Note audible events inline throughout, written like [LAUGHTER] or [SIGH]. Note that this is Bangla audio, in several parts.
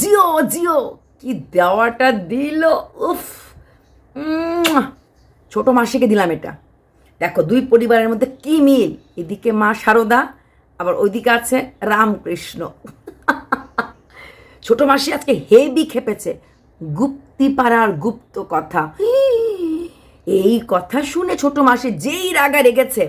জিও জিও। কি দেওয়াটা দিল? উফ। ছোট মাসিকে দিলাম এটা। দেখো, দুই পরিবারের মধ্যে কি মিল? এদিকে মা সারদা, আবার ওইদিকে আছে রামকৃষ্ণ। ছোট মাসি আজকে হেভি খেপেছে। গুপ্তি পাড়ার গুপ্ত কথা। এই কথা শুনে ছোট মাসি যেই রাগা রেগেছে।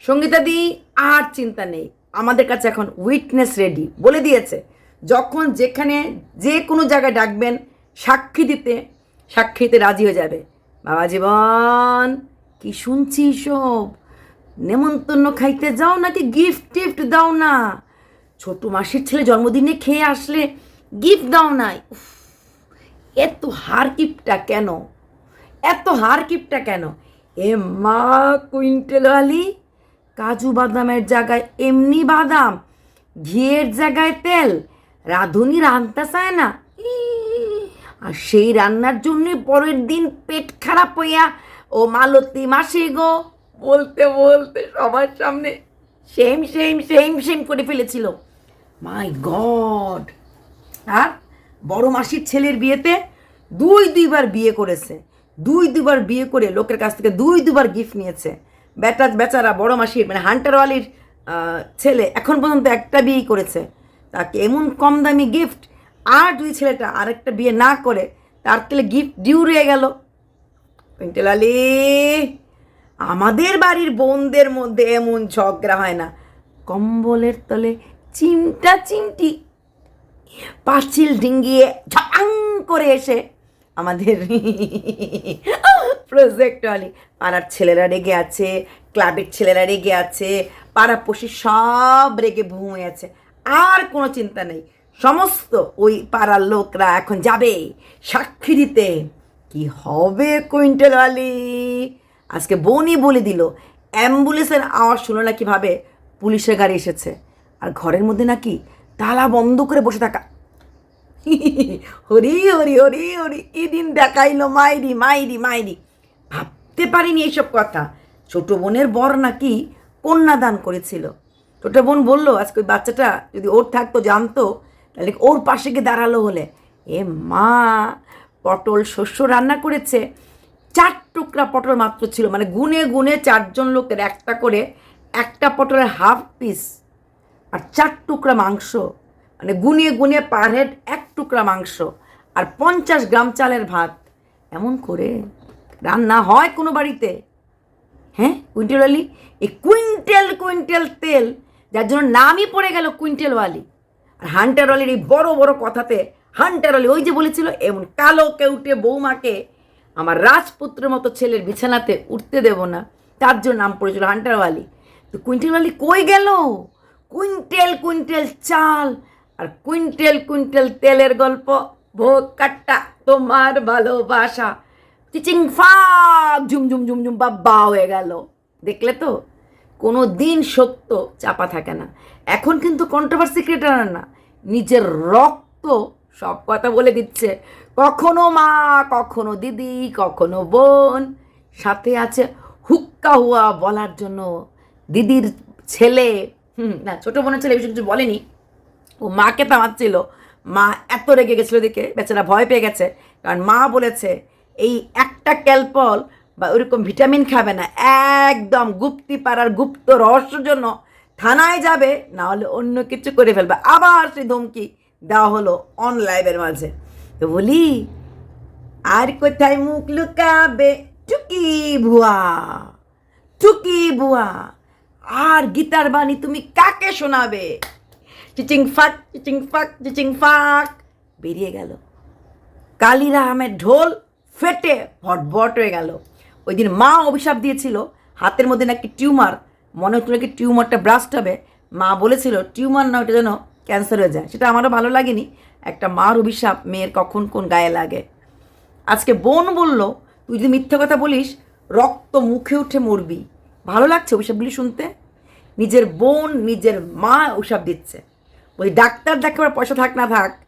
সঙ্গীতা দি, আর চিন্তা নেই। আমাদের কাছে এখন উইটনেস রেডি বলে দিয়েছে। যখন যেখানে যে কোনো জায়গায় ডাকবেন, সাক্ষী দিতে সাক্ষী দিতে রাজি হয়ে যাবে। বাবা জীবন, কি শুনছি সব? নেমন্তন্ন খাইতে যাও নাকি গিফট টিফট দাও না? ছোট মাসির ছেলে জন্মদিনে খেয়ে আসলে গিফট দাও নাই। এত হার কিপটা কেন? এত হার কেন? এ মা কুইন্টেল আলি, কাজু বাদামের জায়গায় এমনি বাদাম, ঘিয়ের জায়গায় তেল রাঁধুনি রাঁধতে চায় না। আর সেই রান্নার জন্য পরের দিন পেট খারাপ হইয়া, ও মালতী মাসি গো। বলতে বলতে সবার সামনে সেম সেম সেম সেম করে ফেলেছিল। মাই গড! আর বড় মাসির ছেলের বিয়েতে দুই, দুইবার বিয়ে করেছে। দুই দুবার বিয়ে করে লোকের কাছ থেকে দুই দুবার গিফট নিয়েছে। বেটা, বেচারা বড় মাসির মানে হান্টারওয়ালির ছেলে এখন পর্যন্ত একটা বিয়েই করেছে। তাকে এমন কম দামি গিফট আর দুই ছেলেটা আরেকটা বিয়ে না করে, তার তেলে গিফট ডিউ রয়ে গেল। কুইন্টেল আলী, আমাদের বাড়ির বোনদের মধ্যে এমন ঝগড়া হয় না। কম্বলের তলে চিমটা চিমটি, পাঁচিল ডিঙ্গিয়ে ঝাং করে এসে আমাদের [LAUGHS] প্রজেক্ট আলি। পাড়ার ছেলেরা রেগে আছে ক্লাবের ছেলেরা রেগে আছে পাড়া পাড়াপড়শি সব রেগে ভুঁয়ে আছে। আর কোনো চিন্তা নেই। সমস্ত ওই পাড়ার লোকরা এখন যাবে। সাক্ষী দিতে। কি হবে কুইন্টেল আলি? আজকে বোনই বলে দিল, অ্যাম্বুলেন্সের আওয়াজ শুনে না কীভাবে? পুলিশের গাড়ি এসেছে। আর ঘরের মধ্যে নাকি তালা বন্ধ করে বসে থাকা। হরি হরি হরি হরি কি দিন দেখাইলো মাইরি মাইরি মাইরি। ভাবতে পারিনি এইসব কথা। ছোট বোনের বর নাকি কন্যাদান করেছিল। ছোট বোন বলল, আজকে ওই বাচ্চাটা যদি ওর থাকতো, জানতো, তাহলে ওর পাশে গিয়ে দাঁড়াল হলে। এ মা, পটল শস্য রান্না করেছে। চার টুকরা পটল মাত্র ছিল মানে গুনে গুনে চারজন লোকের একটা করে একটা পটলের হাফ পিস আর চার টুকরা মাংস। মানে গুনে গুনে পার হেড এক টুকরা মাংস আর পঞ্চাশ গ্রাম চালের ভাত। এমন করে রান্না হয় কোনো বাড়িতে? হ্যাঁ কুইন্টেল আলি? এই কুইন্টেল কুইন্টেল তেল যার জন্য নামই পড়ে গেল কুইন্টেল ওয়ালি। আর হান্টার ওয়ালির এই বড় বড় কথাতে হান্টার ওয়ালি ওই যে বলেছিল, এমন কালো কেউটে বৌমাকে আমার রাজপুত্রের মতো ছেলের বিছানাতে উঠতে দেব না। তার জন্য নাম পড়েছিল হান্টার ওয়ালি। তো কুইন্টেল ওয়ালি কই গেল? কুইন্টেল কুইন্টেল চাল আর কুইন্টেল কুইন্টেল তেলের গল্প। ভোগ কাট্টা, তোমার ভালোবাসা। চিচিং ফাক, ঝুম ঝুম ঝুম ঝুম বাব্বা হয়ে গেল। দেখলে তো? কোনো দিন সত্য চাপা থাকে না। এখন কিন্তু কন্ট্রোভার্সি ক্রিয়েটার না। নিজের রক্ত সব কথা বলে দিচ্ছে। কখনো মা, কখনো দিদি, কখনো বোন। সাথে আছে হুক্কা হুয়া বলার জন্য দিদির ছেলে। হুম, না, ছোটো বোনের ছেলে বেশি কিছু বলেনি। ও মাকে থামাচ্ছিল মা এত রেগে গেছিল দেখে। বেচারা ভয় পেয়ে গেছে। কারণ মা বলেছে, এই একটা ক্যালপল বা ওরকম ভিটামিন খাবে না, একদম গুপ্তি পাড়ার গুপ্ত রহস্যের জন্য থানায় যাবে না হলে অন্য কিছু করে ফেলবে। আবার সেই ধমকি দেওয়া হলো অন লাইভের মাঝে। তো বলি, আর কোথায় মুখ লুকাবে? টুকি ভুয়া টুকি ভুয়া। আর গীতার বাণী তুমি কাকে শোনাবে? চিচিং ফাক চিচিং ফাক চিচিং ফাক। বেরিয়ে গেল। কালির আহমেদ ঢোল ফেটে ভটভট হয়ে গেল। ওই দিন মা অভিশাপ দিয়েছিল, হাতের মধ্যে নাকি টিউমার, মনে হচ্ছিল কি টিউমারটা ব্রাস্ট হবে। মা বলেছিল, টিউমার না ওটা যেন ক্যান্সার হয়ে যায়। সেটা আমারও ভালো লাগেনি। একটা মার অভিশাপ মেয়ের কখন কোন গায়ে লাগে। আজকে বোন বলল, তুই যদি মিথ্যে কথা বলিস, রক্ত মুখে উঠে মরবি। ভালো লাগছে অভিশাপগুলি শুনতে। নিজের বোন, নিজের মা অভিশাপ দিচ্ছে। ওই ডাক্তার দেখাবার পয়সা থাক না থাক,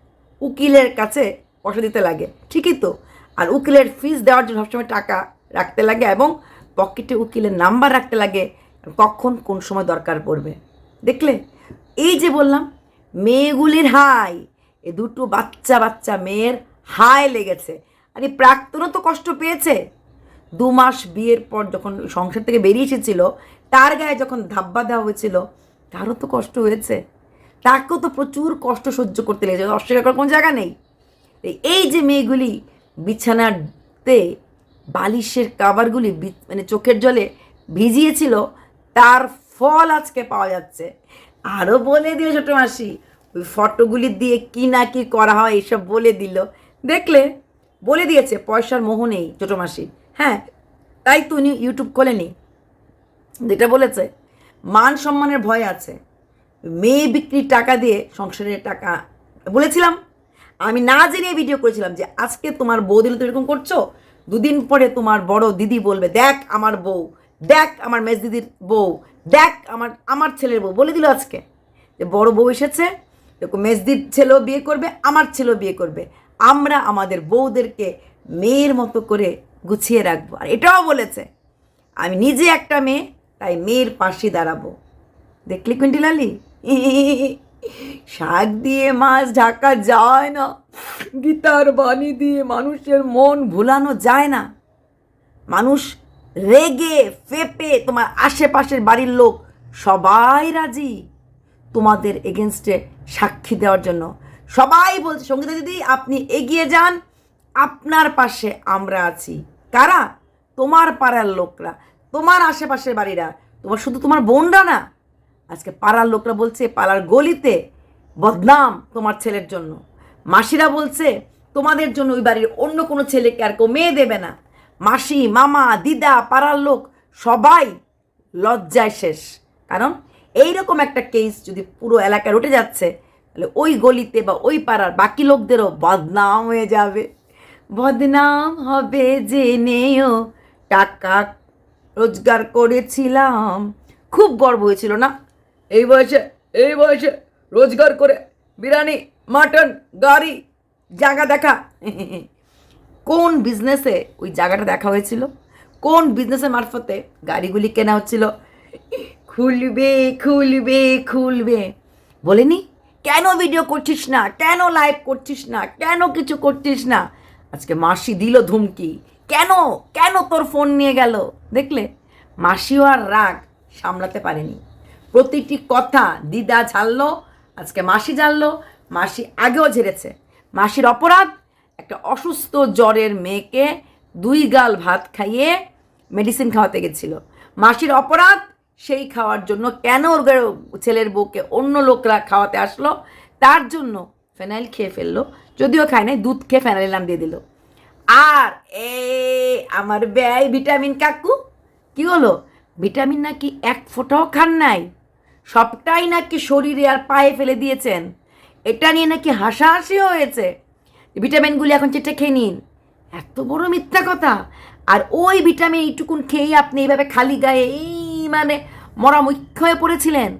উকিলের কাছে পয়সা দিতে লাগে। ঠিকই তো। আর উকিলের ফিস দেওয়ার জন্য সবসময় টাকা রাখতে লাগে এবং পকেটে উকিলের নাম্বার রাখতে লাগে কখন কোন সময় দরকার পড়বে। দেখলে? এই যে বললাম, মেয়েগুলির হাই, এ দুটো বাচ্চা বাচ্চা মেয়ের হায় লেগেছে। আরে, প্রাক্তনও তো কষ্ট পেয়েছে। দু মাস বিয়ের পর যখন সংসার থেকে বেরিয়ে এসেছিল, তার গায়ে যখন ধাব্বা দেওয়া হয়েছিল, তারও তো কষ্ট হয়েছে। তাকেও তো প্রচুর কষ্ট সহ্য করতে লেগেছে। অস্বীকার করার কোনো জায়গা নেই। এই যে মেয়েগুলি বিছানাতে বালিশের কাবারগুলি বি- মানে চোখের জলে ভিজিয়েছিল, তার ফল আজকে পাওয়া যাচ্ছে। আরও বলে দিল ছোটো মাসি, ওই ফটোগুলি দিয়ে কি না কি করা হয় এসব বলে দিল। দেখলে, বলে দিয়েছে, পয়সার মোহ নেই ছোটো মাসি। হ্যাঁ তাই তো উনি ইউটিউব খোলেনি। যেটা বলেছে, মান সম্মানের ভয় আছে। মেয়ে বিক্রির টাকা দিয়ে সংসারের টাকা, বলেছিলাম, আমি না জেনে ভিডিও করেছিলাম যে আজকে তোমার বউ দিলে তো এরকম করছ দুদিন পরে তোমার বড় দিদি বলবে, দেখ আমার বউ, দেখ আমার মেজ দিদির বউ, দেখ আমার আমার ছেলের বউ। বলে দিল আজকে যে বড় বউ এসেছে এরকম মেজদির ছেলেও বিয়ে করবে, আমার ছেলেও বিয়ে করবে। আমরা আমাদের বউদেরকে মেয়ের মতো করে গুছিয়ে রাখব। আর এটাও বলেছে, আমি নিজে একটা মেয়ে, তাই মেয়ের পাশে দাঁড়াবো। দেখলি কুইন্টিল আলী [LAUGHS] শাক দিয়ে মাছ ঢাকা যায় না। গীতার বাণী দিয়ে মানুষের মন ভুলানো যায় না। মানুষ রেগে ফেপে তোমার আশেপাশের বাড়ির লোক সবাই রাজি তোমাদের এগেনস্টে সাক্ষী দেওয়ার জন্য। সবাই বলছে, সঙ্গীতা দিদি, আপনি এগিয়ে যান, আপনার পাশে আমরা আছি। কারা? তোমার পাড়ার লোকরা, তোমার আশেপাশের বাড়িরা। তোমার শুধু তোমার বোনরা না আজকে পাড়ার লোকরা বলছে, পাড়ার গলিতে বদনাম তোমার ছেলের জন্য। মাসিরা বলছে, তোমাদের জন্য ওই বাড়ির অন্য কোনো ছেলেকে আর কেউ মেয়ে দেবে না। মাসি, মামা, দিদা, পাড়ার লোক সবাই লজ্জায় শেষ। কারণ এইরকম একটা কেস যদি পুরো এলাকায় উঠে যাচ্ছে, তাহলে ওই গলিতে বা ওই পাড়ার বাকি লোকদেরও বদনাম হয়ে যাবে। বদনাম হবে জেনেও টাকা রোজগার করেছিলাম। খুব গর্ব হয়েছিল না? এই বয়সে এই বয়সে রোজগার করে বিরিয়ানি, মাটন, গাড়ি, জায়গা দেখা। কোন বিজনেসে ওই জায়গাটা দেখা হয়েছিল? কোন বিজনেসের মারফতে গাড়িগুলি কেনা হচ্ছিল? খুলবে খুলবে খুলবে। বলেনি, কেন ভিডিও করছিস না? কেন লাইভ করছিস না? কেন কিছু করছিস না? আজকে মাসি দিল ধুমকি। কেন? কেন তোর ফোন নিয়ে গেল? দেখলে মাসিও আর রাগ সামলাতে পারেনি। প্রতিটি কথা দিদা ঝাললো আজকে মাসি জানলো, মাসি আগেও ঝেড়েছে। মাসির অপরাধ, একটা অসুস্থ জ্বরের মেয়েকে দুই গাল ভাত খাইয়ে মেডিসিন খাওয়াতে গেছিল। মাসির অপরাধ, সেই খাওয়ার জন্য কেন ওর ছেলের বউকে অন্য লোকরা খাওয়াতে আসলো? তার জন্য ফেনাইল খেয়ে ফেলল, যদিও খায় নাই, দুধ খেয়ে ফেনাইল নাম দিয়ে দিল। আর এ আমার ব্যয় ভিটামিন কাকু, কি হলো? ভিটামিন নাকি এক ফোঁটাও খান নাই? সবটাই নাকি শরীরে আর পায়ে ফেলে দিয়েছেন। এটা নিয়ে নাকি হাসাহাসি হয়েছে। ভিটামিনগুলি এখন চেটে খেয়ে নিন। এত বড় মিথ্যা কথা। আর ওই ভিটামিন এইটুকুন খেয়েই আপনি এইভাবে খালি গায়ে এই মানে মরা মুখ্য হয়ে পড়েছিলেন।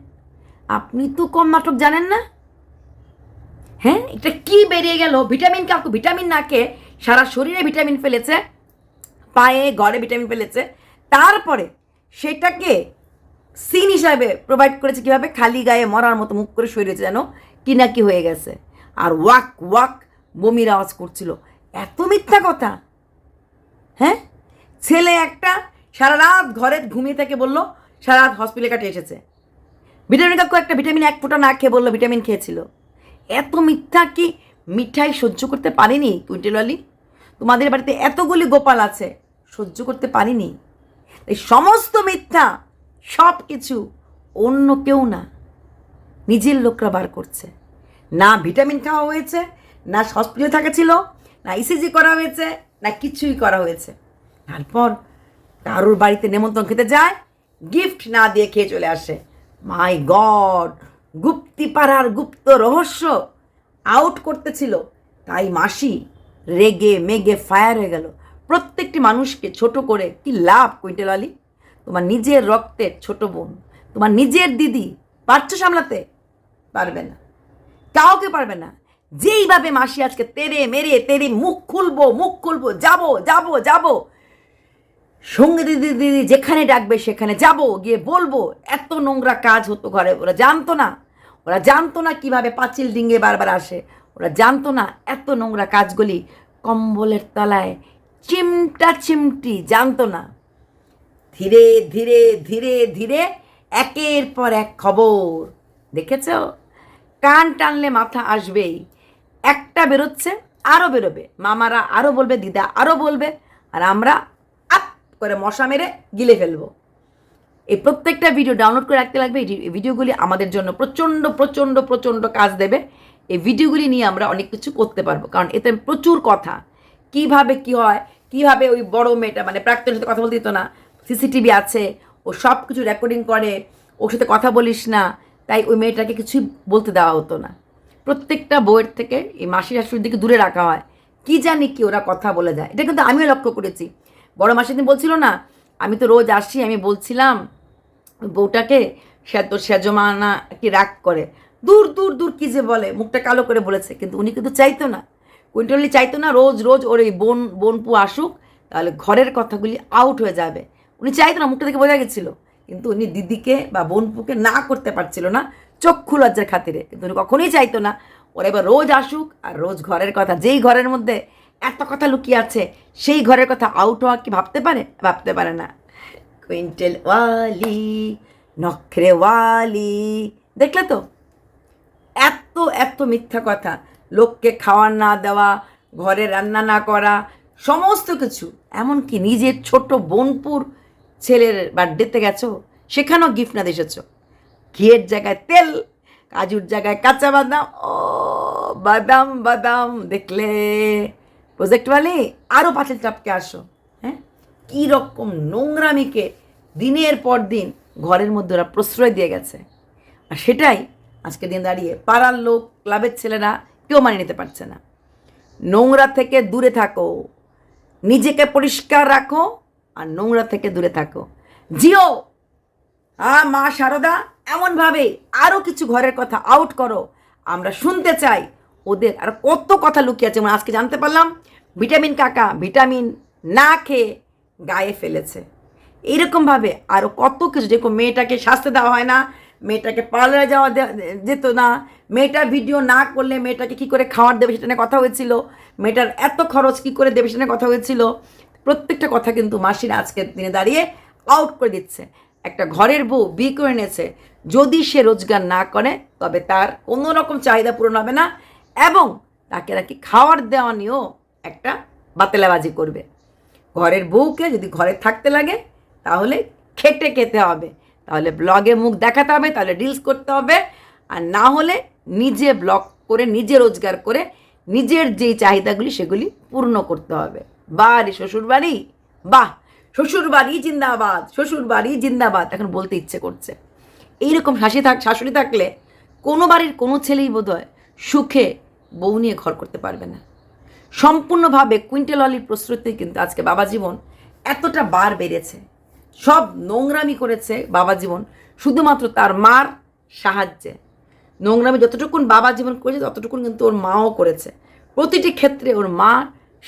আপনি তো কম নাটক জানেন না। হ্যাঁ এটা কি বেরিয়ে গেল? ভিটামিন কাকু ভিটামিন না খেয়ে সারা শরীরে ভিটামিন ফেলেছে, পায়ে গড়ে ভিটামিন ফেলেছে। তারপরে সেটাকে সিন হিসাবে প্রোভাইড করেছে কীভাবে খালি গায়ে মরার মতো মুখ করে শরীরে যেন কি কি হয়ে গেছে। আর ওয়াক ওয়াক, বমির আওয়াজ করছিল। এত মিথ্যা কথা। হ্যাঁ? ছেলে একটা সারা রাত ঘরে ঘুমিয়ে থেকে বলল, সারা রাত হসপিটালে কাটে এসেছে। ভিটামিন কাকু একটা ভিটামিন এক ফোঁটা না খেয়ে বলল, ভিটামিন খেয়েছিল। এত মিথ্যা কি মিঠাই সহ্য করতে পারিনি, কুইন্টেল আলী তোমাদের বাড়িতে এতগুলি গোপাল আছে, সহ্য করতে পারিনি। এই সমস্ত মিথ্যা সব কিছু অন্য কেউ না। নিজের লোকরা বার করছে। না ভিটামিন খাওয়া হয়েছে, না হসপিটালে থাকা ছিল, না ইসিজি করা হয়েছে, না কিছুই করা হয়েছে। তারপর কারোর বাড়িতে নেমন্তন্ন খেতে যায় গিফট না দিয়ে খেয়ে চলে আসে। মাই গড গুপ্তিপাড়ার গুপ্ত রহস্য আউট করতেছিল তাই মাসি রেগে মেগে ফায়ার হয়ে গেল। প্রত্যেকটি মানুষকে ছোট করে কি লাভ, কুইন্টেল আলী? তোমার নিজের রক্তের ছোট বোন, তোমার নিজের দিদি পারছ সামলাতে? পারবে না। কাউকে পারবে না। যেইভাবে মাসি আজকে তেরে মেরে তেরে মুখ খুলবো মুখ খুলবো, যাব যাব যাব। সঙ্গে দিদি দিদি যেখানে ডাকবে সেখানে যাব, গিয়ে বলব, এত নোংরা কাজ হতো ঘরে। ওরা জানতো না। ওরা জানতো না কীভাবে পাঁচিল ডিঙ্গে বারবার আসে। ওরা জানতো না এত নোংরা কাজগুলি কম্বলের তলায় চিমটা চিমটি, জানতো না। ধীরে ধীরে ধীরে ধীরে একের পর এক খবর। দেখেছ? কান টানলে মাথা আসবেই। একটা বেরোচ্ছে আরও বেরোবে। মামারা আরও বলবে, দিদা আরও বলবে, আর আমরা আপ করে মশা মেরে গিলে ফেলব। এই প্রত্যেকটা ভিডিও ডাউনলোড করে রাখতে লাগবে। এই ভিডিওগুলি আমাদের জন্য প্রচণ্ড প্রচণ্ড প্রচণ্ড কাজ দেবে। এই ভিডিওগুলি নিয়ে আমরা অনেক কিছু করতে পারব। কারণ এতে প্রচুর কথা। কীভাবে কি হয়? কীভাবে ওই বড় মেয়েটা মানে প্রাক্তনের সাথে কথা বলতে দিত না। সিসিটিভি আছে, ও সব কিছু রেকর্ডিং করে, ওর সাথে কথা বলিস না, তাই ওই মেয়েটাকে কিছুই বলতে দেওয়া হতো না। প্রত্যেকটা বইয়ের থেকে এই মাসি শাশুড়ির দিকে দূরে রাখা হয়। কি জানি কি ওরা কথা বলে যায়। এটা কিন্তু আমিও লক্ষ্য করেছি। বড় মাসি দিন বলছিল না, আমি তো রোজ আসি, আমি বলছিলাম, বউটাকে সে তো সেজমানা কি রাগ করে। দূর দূর দূর কি যে বলে, মুখটা কালো করে বলেছে, কিন্তু উনি কিন্তু চাইতো না। কুইন্টালি চাইতো না, রোজ রোজ ওর এই বোন, বোনপু আসুক, তাহলে ঘরের কথাগুলি আউট হয়ে যাবে। উনি চাইতো না মুখটা দেখে বোঝা গেছিল। কিন্তু উনি দিদিকে বা বোনপুকে না করতে পারছিল না চক্ষু লজ্জার খাতিরে। কিন্তু উনি কখনোই চাইতো না। ওরা এবার রোজ আসুক আর রোজ ঘরের কথা, যেই ঘরের মধ্যে এত কথা লুকিয়ে আছে, সেই ঘরের কথা আউট হওয়া কি ভাবতে পারে? ভাবতে পারে না। কুইন্টেল ওয়ালি, নখরে ওয়ালি। দেখলে তো? এত এত মিথ্যা কথা। লোককে খাওয়ার না দেওয়া, ঘরে রান্না না করা, সমস্ত কিছু। এমনকি নিজের ছোট বোনপুর ছেলের বার্থডেতে গেছো? সেখানেও গিফট না এসেছ ঘিয়ের জায়গায় তেল, কাজুর জায়গায় কাঁচা বাদাম, ও, বাদাম বাদাম, দেখলে। প্রজেক্টওয়ালি আরও পাঁচের চাপকে আসো হ্যাঁ? কী রকম নোংরামিকে দিনের পর দিন ঘরের মধ্যে ওরা প্রশ্রয় দিয়ে গেছে। আর সেটাই আজকে দিন দাঁড়িয়ে পাড়ার লোক, ক্লাবের ছেলেরা কেউ মানিয়ে নিতে পারছে না। নোংরা থেকে দূরে থাকো। নিজেকে পরিষ্কার রাখো আর নোংরা থেকে দূরে থাকো। জিও! আ মা সারদা, এমনভাবে আরও কিছু ঘরের কথা আউট করো। আমরা শুনতে চাই ওদের আর কত কথা লুকিয়ে আছে। মানে আজকে জানতে পারলাম, ভিটামিন কাকা ভিটামিন না খেয়ে গায়ে ফেলেছে। এইরকমভাবে আরও কত কিছু। যেরকম মেয়েটাকে শাস্তি দেওয়া হয় না, মেয়েটাকে পার্লারে যাওয়া যেত না। মেয়েটার ভিডিও না করলে মেয়েটাকে কী করে খাওয়ার দেবে সেটা নিয়ে কথা হয়েছিল। মেয়েটার এত খরচ কী করে দেবে সেটা নিয়ে কথা হয়েছিল। প্রত্যেকটা কথা কিন্তু মাসিরা আজকের দিনে দাঁড়িয়ে আউট করে দিচ্ছে। একটা ঘরের বউ বিয়ে করে এনেছে, যদি সে রোজগার না করে, তবে তার কোনো রকম চাহিদা পূরণ হবে না এবং তাকে নাকি খাওয়ার দেওয়া নিয়েও একটা বাতেলাবাজি করবে। ঘরের বউকে যদি ঘরে থাকতে লাগে, তাহলে খেটে খেতে হবে। তাহলে ব্লগে মুখ দেখাতে হবে, তাহলে রিলস করতে হবে। আর না হলে নিজে ব্লগ করে, নিজে রোজগার করে, নিজের যেই চাহিদাগুলি সেগুলি পূর্ণ করতে হবে। বাড়ি শ্বশুর বাড়ি বাহ শ্বশুর বাড়ি জিন্দাবাদ শ্বশুর বাড়ি জিন্দাবাদ। এখন বলতে ইচ্ছে করছে। এইরকম শাসি থাক, শাশুড়ি থাকলে কোনো বাড়ির কোনো ছেলেই বোধহয় সুখে বউ নিয়ে ঘর করতে পারবে না। সম্পূর্ণভাবে কুইন্টেল অলির প্রস্তুতি কিন্তু আজকে বাবা জীবন এতটা বার বেড়েছে। সব নোংরামি করেছে বাবা জীবন, শুধুমাত্র তার মার সাহায্যে। নোংরামি যতটুকুন বাবা জীবন করেছে, ততটুকুন কিন্তু ওর মাও করেছে। প্রতিটি ক্ষেত্রে ওর মা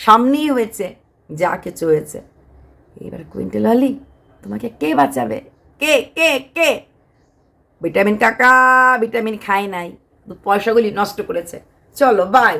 সামনেই হয়েছে, যা কিছু হয়েছে। এবার কুইন্টাল আলি তোমাকে কে বাঁচাবে? কে কে কে? ভিটামিন কাকা ভিটামিন খায় নাই। পয়সাগুলি নষ্ট করেছে। চলো বাই